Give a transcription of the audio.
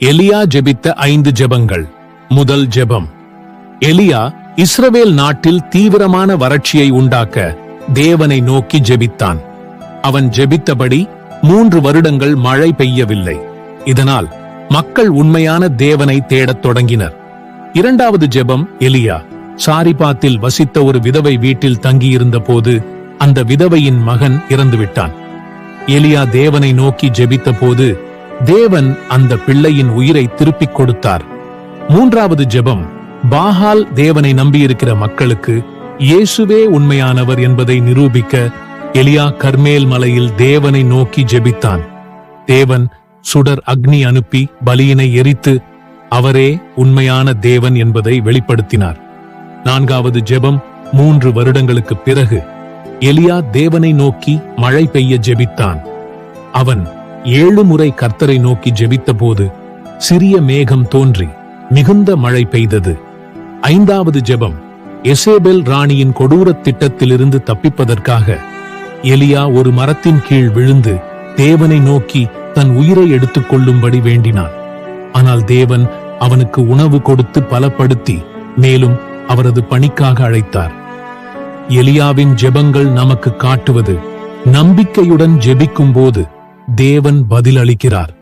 எலியா ஜெபித்த ஐந்து ஜெபங்கள். முதல் ஜெபம். எலியா இஸ்ரவேல் நாட்டில் தீவிரமான வறட்சியை உண்டாக்க தேவனை நோக்கி ஜெபித்தான். அவன் ஜெபித்தபடி மூன்று வருடங்கள் மழை பெய்யவில்லை. இதனால் மக்கள் உண்மையான தேவனை தேடத் தொடங்கினர். இரண்டாவது ஜெபம் எலியா. சாரிபாத்தில் வசித்த ஒரு விதவை வீட்டில் தங்கியிருந்த போது அந்த விதவையின் மகன் இறந்துவிட்டான். எலியா தேவனை நோக்கி ஜெபித்த போது தேவன் அந்த பிள்ளையின் உயிரை திருப்பிக் கொடுத்தார். மூன்றாவது ஜெபம் பாகால் தேவனை நம்பியிருக்கிற மக்களுக்கு இயேசுவே உண்மையானவர் என்பதை நிரூபிக்க எலியா கர்மேல் மலையில் தேவனை நோக்கி ஜெபித்தான். தேவன் சுடர் அக்னி அனுப்பி பலியினை எரித்து அவரே உண்மையான தேவன் என்பதை வெளிப்படுத்தினார். நான்காவது ஜெபம் மூன்று வருடங்களுக்குப் பிறகு எலியா தேவனை நோக்கி மழை பெய்ய ஜெபித்தான். அவன் ஏழு முறை கர்த்தரை நோக்கி ஜெபித்தபோது சிறிய மேகம் தோன்றி மிகுந்த மழை பெய்தது. ஐந்தாவது ஜெபம் எசேபெல் ராணியின் கொடூர திட்டத்திலிருந்து தப்பிப்பதற்காக எலியா ஒரு மரத்தின் கீழ் விழுந்து தேவனை நோக்கி தன் உயிரை எடுத்துக் கொள்ளும்படி வேண்டினான். ஆனால் தேவன் அவனுக்கு உணவு கொடுத்து பலப்படுத்தி மேலும் அவரது பணிக்காக அழைத்தார். எலியாவின் ஜெபங்கள் நமக்கு காட்டுவது நம்பிக்கையுடன் ஜெபிக்கும்போது தேவன் பதில் அளிக்கிறார்